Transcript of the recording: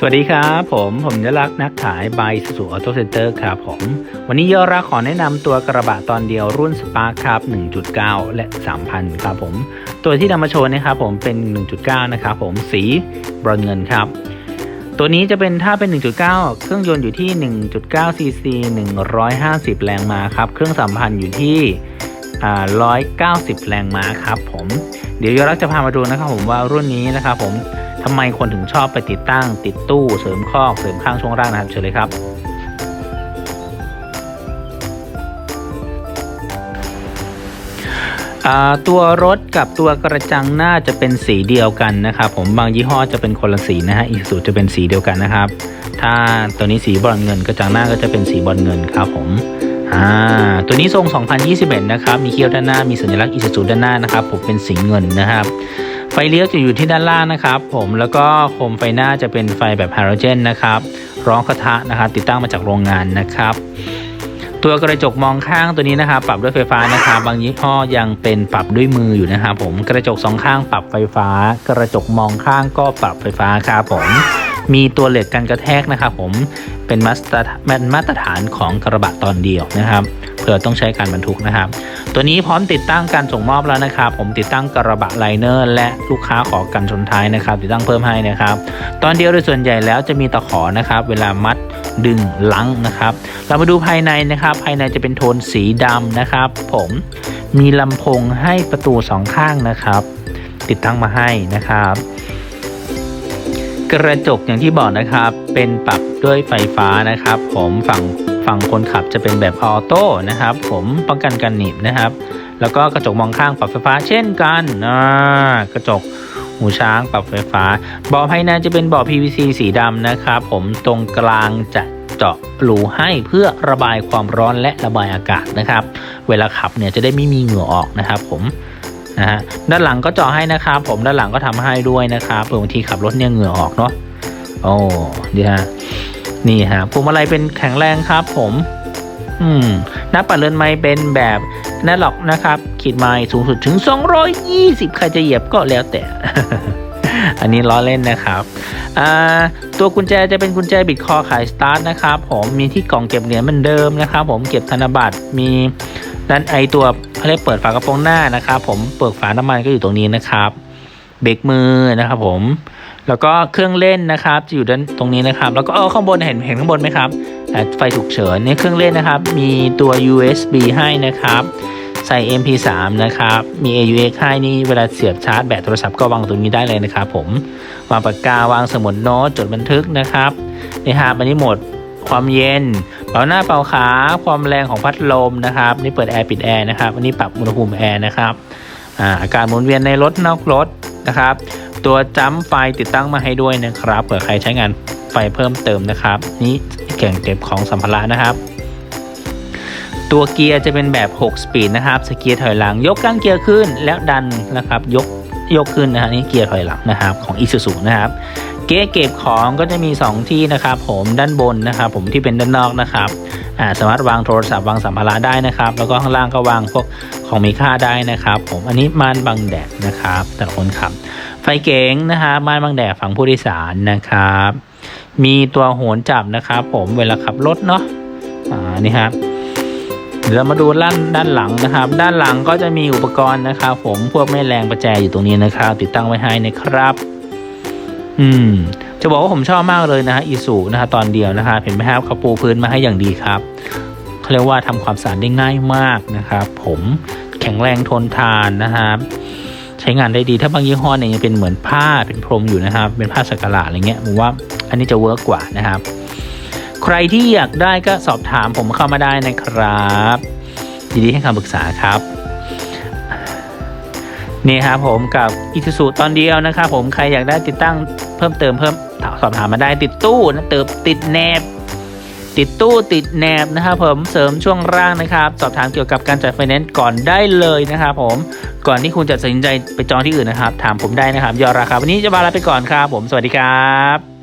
สวัสดีครับผมผมยรักษ์นักขายบายสุออโต้เซ็นเตอร์ครับผม วันนี้ยอรักขอแนะนำตัวกระบะตอนเดียวรุ่นสปาร์คครับ1.9 และ 3,000 ครับผม ตัวที่นำมาโชว์นะครับผมเป็น 1.9 นะครับผมสีบรอนเงินครับ ตัวนี้จะเป็นถ้าเป็น 1.9 เครื่องยนต์อยู่ที่ 1.9 cc 150 แรงม้าครับ เครื่องสัมพันธ์อยู่ที่190 แรงม้าครับผม เดี๋ยวยอรักจะพามาดูนะครับผมว่ารุ่นนี้นะครับผม ทำไมคนถึงชอบไปติดตั้ง ติดตู้เสริมคอเสริมข้างช่วงล่างนะครับเชิญเลยครับตัวรถกับตัวกระจังหน้าจะเป็นสีเดียวกันนะครับผมบางยี่ห้อจะเป็นคนละสีนะฮะอีสูจะเป็นสีเดียวกันนะครับ ถ้าตัวนี้สีบอลเงิน กระจังหน้าก็จะเป็นสีบอลเงินครับผมอ่าตัวนี้ทรง 2021 นะครับ มีเคี้ยวด้านหน้ามีสัญลักษณ์อีซูด้านหน้านะครับผมเป็นสีเงินนะครับ ฟเลี้ยวจะอยู่ที่ด้านล่างนะครับ ผมแล้วก็โคมไฟหน้าจะเป็นไฟแบบไฮโดรเจนนะครับร้องกระทะนะครับติดตั้งมาจากโรงงานนะครับ ตัวกระจกมองข้างตัวนี้นะครับ ปรับด้วยไฟฟ้านะครับบางยี่ห้อยังเป็นปรับด้วยมืออยู่นะครับผมกระจกสองข้างปรับไฟฟ้า กระจกมองข้างก็ปรับไฟฟ้าครับผม มีตัวเหล็กกันกระแทกนะครับผมเป็นมาตรฐานมาตรฐานของกระบะตอนเดียวนะครับเผื่อต้องใช้การบรรทุกนะครับ ตัวนี้พร้อมติดตั้งการส่งมอบแล้วนะครับ ผมติดตั้งกระบะไลเนอร์ และลูกค้าขอกันชนท้ายนะครับ ติดตั้งเพิ่มให้นะครับ ตอนเดียวโดยส่วนใหญ่แล้วจะมีตะขอนะครับ เวลามัดดึงลังนะครับ เรามาดูภายในนะครับ ภายในจะเป็นโทนสีดำนะครับ ผมมีลำโพงให้ประตูสองข้างนะครับ ติดตั้งมาให้นะครับ กระจกอย่างที่บอกนะครับ เป็นปรับด้วยไฟฟ้านะครับ ผมฝั่งฝั่งคนขับจะเป็นแบบออโต้นะครับ ผมป้องกันการหนีบนะครับ แล้วก็กระจกมองข้างปรับไฟฟ้าเช่นกันอ่ากระจกหูช้างปรับไฟฟ้าเบาภายในจะเป็นเบาะ PVC สีดำนะครับ ผมตรงกลางจะเจาะรูให้เพื่อระบายความร้อนและระบายอากาศนะครับ เวลาขับเนี่ยจะได้ไม่มีเหงื่อออกนะครับ ผม นะฮะด้านหลังก็เจาะให้นะครับผมด้านหลังก็ทำให้ด้วยนะครับเผื่อบางทีขับรถเนี่ยเหงื่อออกเนาะโอ้ดีฮะนี่ฮะพวงมาลัยเป็นแข็งแรงครับ ผม อืมหน้าปัดเรือนไม้เป็นแบบนั่นหรอกนะครับ ขีดไม้สูงสุดถึง 220 ใครจะเหยียบก็แล้วแต่ อันนี้ล้อเล่นนะครับตัวกุญแจจะเป็นกุญแจบิดคอขายสตาร์ทนะครับผมมีที่กล่องเก็บเหรียญเหมือนเดิมนะครับ ผมเก็บธนบัตรมี ด้านไอตัวเขาเรียกเปิดฝากระโปรงหน้านะครับผมเปิดฝาน้ำมันก็อยู่ตรงนี้นะครับเบรกมือนะครับผม แล้วก็เครื่องเล่นนะครับจะอยู่ด้านตรงนี้นะครับ แล้วก็เออข้างบนเห็นเห็นข้างบนไหมครับไฟฉุกเฉินเนี่เครื่องเล่นนะครับ มีตัว USB ให้นะครับ ใส่ MP3 นะครับ มี AUX ให้นี่เวลาเสียบชาร์จแบตโทรศัพท์ก็วางตรงนี้ได้เลยนะครับผมวางปากกาวางสมุดโน้ตจดบันทึกนะครับในี่ครับอันนี้หมดความเย็น เป่าหน้าเป่าขาความแรงของพัดลมนะครับ นี่เปิดแอร์ปิดแอร์นะครับอันนี้ปรับอุณหภูมิแอร์นะครับอาอาการหมุนเวียนในรถนอกรถนะครับ ตัวจัมป์ไฟติดตั้งมาให้ด้วยนะครับเผื่อใครใช้งานไฟเพิ่มเติมนะครับ นี่เก่งเก็บของสัมภาระนะครับ ตัวเกียร์จะเป็นแบบ 6 สปีดนะครับสเกียร์ถอยหลัง ยกก้างเกียร์ขึ้นแล้วดันนะครับ ยกยกขึ้นนะฮะนี่เกียร์ถอยหลังนะครับของ i s u z u นะครับ เก๊เก็บของก็จะมี 2 ที่นะครับผมด้านบนนะครับผมที่เป็นด้านนอกนะครับอ่าสามารถวางโทรศัพท์วางสัมภาระได้นะครับ แล้วก็ข้างล่างก็วางพวกของมีค่าได้นะครับ ผมอันนี้ม่านบังแดดนะครับ แต่คนขับ ไฟเก๋งนะครับม่านบังแดดฝั่งผู้โดยสารนะครับ มีตัวโหนจับนะครับ ผมเวลาขับรถเนาะอ่านี่ครับเดี๋ยวเรามาดูด้านด้านหลังนะครับ ด้านหลังก็จะมีอุปกรณ์นะครับ ผมพวกแม่แรงประแจอยู่ตรงนี้นะครับ ติดตั้งไว้ให้นะครับ อืม จะบอกว่าผมชอบมากเลยนะฮะอีสูนะฮะตอนเดียวนะครับเห็นไหมครับเขาปูพื้นมาให้อย่างดีครับเขาเรียกว่าทำความสะอาดได้ง่ายมากนะครับ ผมแข็งแรงทนทานนะครับใช้งานได้ดีถ้าบางยี่ห้อเนี่ยยังเป็นเหมือนผ้าเป็นพรมอยู่นะครับ เป็นผ้าสักหลาอะไรเงี้ยผมว่าอันนี้จะเวิร์กกว่านะครับ ใครที่อยากได้ก็สอบถามผมเข้ามาได้นะครับยินดีให้คำปรึกษาครับ นี่ครับผมกับอิซูซุตอนเดียวนะครับผมใครอยากได้ติดตั้งเพิ่มเติมเพิ่มสอบถามมาได้ติดตู้นะเติมติดแนบ ติดตู้ติดแนบนะครับผมเสริมช่วงร่างนะครับ สอบถามเกี่ยวกับการจัดไฟแนนซ์ก่อนได้เลยนะครับผมก่อนที่คุณจะตัดสินใจไปจองที่อื่นนะครับ ถามผมได้นะครับยอดราคาวันนี้จะลาไปก่อนครับผมสวัสดีครับ